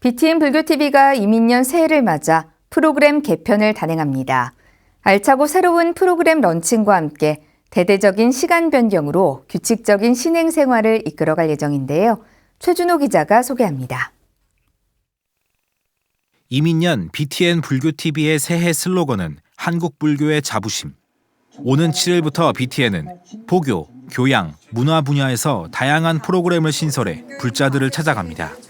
BTN 불교TV가 이민년 새해를 맞아 프로그램 개편을 단행합니다. 알차고 새로운 프로그램 런칭과 함께 대대적인 시간 변경으로 규칙적인 신행 생활을 이끌어갈 예정인데요. 최준호 기자가 소개합니다. 이민년 BTN 불교TV의 새해 슬로건은 한국 불교의 자부심. 오는 7일부터 BTN은 보교, 교양, 문화 분야에서 다양한 프로그램을 신설해 불자들을 찾아갑니다.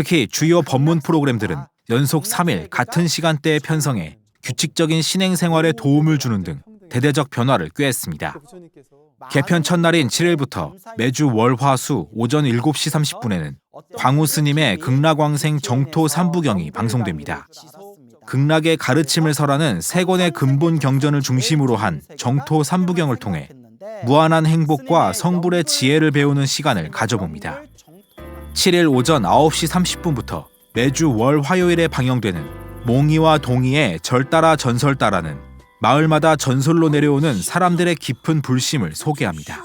특히 주요 법문 프로그램들은 연속 3일 같은 시간대에 편성해 규칙적인 신행 생활에 도움을 주는 등 대대적 변화를 꾀했습니다. 개편 첫날인 7일부터 매주 월, 화, 수 오전 7시 30분에는 광우 스님의 극락왕생 정토 3부경이 방송됩니다. 극락의 가르침을 설하는 세 권의 근본 경전을 중심으로 한 정토 3부경을 통해 무한한 행복과 성불의 지혜를 배우는 시간을 가져봅니다. 7일 오전 9시 30분부터 매주 월 화요일에 방영되는 몽이와 동이의 절 따라 전설 따라는 마을마다 전설로 내려오는 사람들의 깊은 불심을 소개합니다.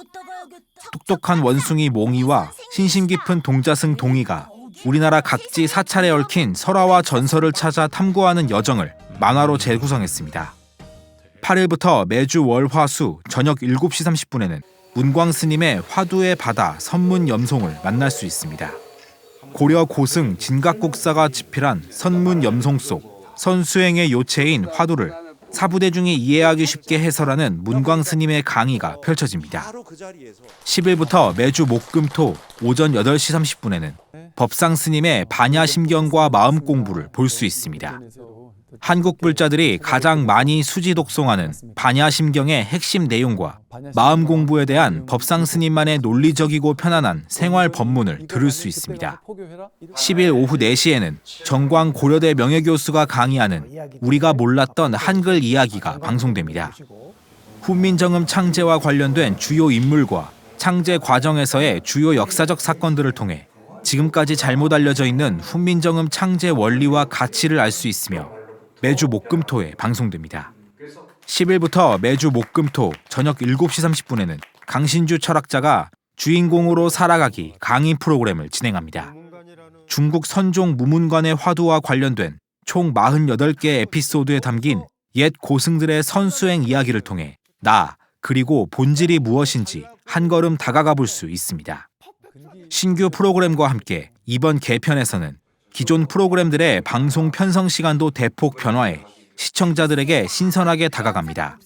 똑똑한 원숭이 몽이와 신심 깊은 동자승 동이가 우리나라 각지 사찰에 얽힌 설화와 전설을 찾아 탐구하는 여정을 만화로 재구성했습니다. 8일부터 매주 월, 화, 수 저녁 7시 30분에는 문광 스님의 화두의 바다 선문 염송을 만날 수 있습니다. 고려 고승 진각국사가 집필한 선문 염송 속 선수행의 요체인 화두를 사부대중이 이해하기 쉽게 해설하는 문광 스님의 강의가 펼쳐집니다. 10일부터 매주 목금토 오전 8시 30분에는 법상 스님의 반야심경과 마음 공부를 볼 수 있습니다. 한국 불자들이 가장 많이 수지 독송하는 반야심경의 핵심 내용과 마음 공부에 대한 법상 스님만의 논리적이고 편안한 생활 법문을 들을 수 있습니다. 10일 오후 4시에는 정광 고려대 명예교수가 강의하는 우리가 몰랐던 한글 이야기가 방송됩니다. 훈민정음 창제와 관련된 주요 인물과 창제 과정에서의 주요 역사적 사건들을 통해 지금까지 잘못 알려져 있는 훈민정음 창제 원리와 가치를 알 수 있으며 매주 목금토에 방송됩니다. 10일부터 매주 목금토 저녁 7시 30분에는 강신주 철학자가 주인공으로 살아가기 강의 프로그램을 진행합니다. 중국 선종 무문관의 화두와 관련된 총 48개 에피소드에 담긴 옛 고승들의 선수행 이야기를 통해 나 그리고 본질이 무엇인지 한 걸음 다가가 볼 수 있습니다. 신규 프로그램과 함께 이번 개편에서는 기존 프로그램들의 방송 편성 시간도 대폭 변화해 시청자들에게 신선하게 다가갑니다.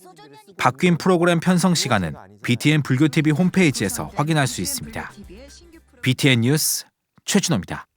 바뀐 프로그램 편성 시간은 BTN 불교TV 홈페이지에서 확인할 수 있습니다. BTN 뉴스 최준호입니다.